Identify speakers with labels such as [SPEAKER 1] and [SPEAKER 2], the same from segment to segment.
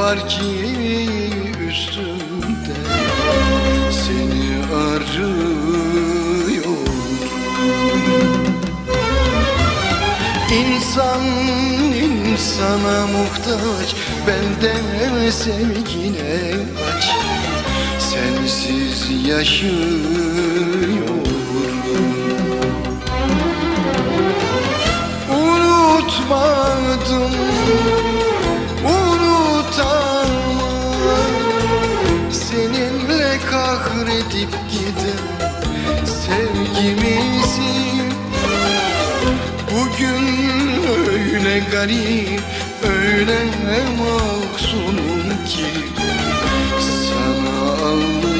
[SPEAKER 1] var ki üstümde Seni arıyor. İnsan insana muhtaç Benden sevgine aç. Sensiz yaşıyorum. Unutmadım Bugün öyle garip, öyle mahzunum ki Sana ağlıyorum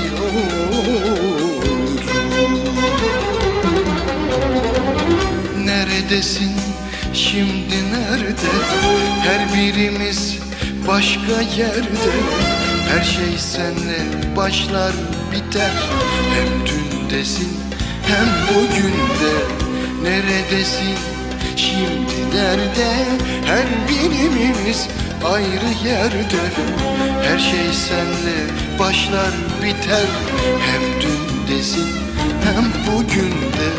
[SPEAKER 1] Neredesin, şimdi nerede? Her birimiz başka yerde. Her şey senle başlar biter. Hem dündesin hem bugünde Neredesin nerede Her birimiz ayrı yerde. Her şey senle başlar biter Hem dündesin hem bugünde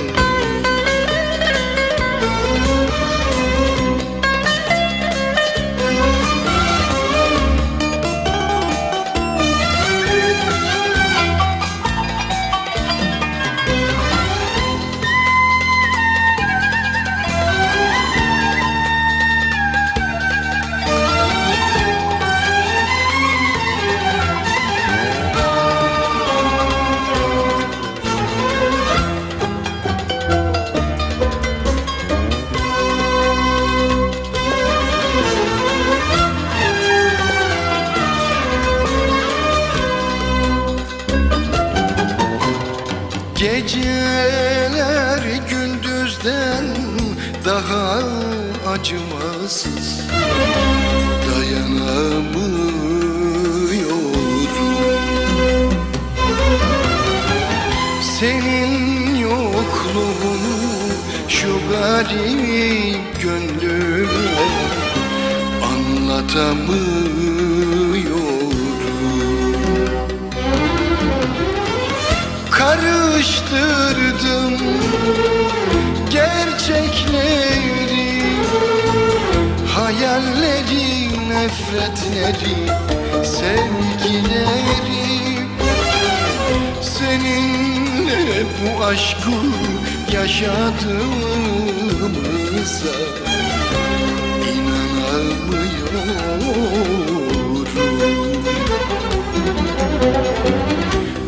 [SPEAKER 1] Geceler gündüzden daha acımasız Dayanamıyorum Senin yokluğunu şu garip gönlüme Anlatamıyorum Karıştırdım gerçekleri Hayalleri, nefretleri, sevgileri. Seninle bu aşkı yaşadığımıza inanamıyorum.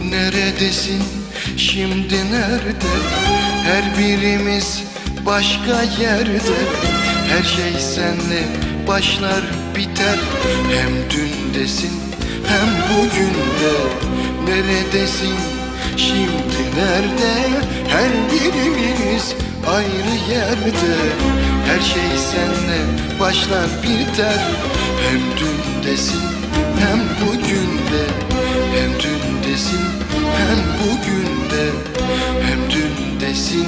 [SPEAKER 1] Neredesin şimdi nerede? Her birimiz başka yerde. Her şey senle başlar biter. Hem dündesin hem bugünde. Neredesin? Şimdi nerede? Her birimiz ayrı yerde. Her şey senle başlar biter. Hem dündesin hem bugünde. Hem dündesin hem bugünde Hem dündesin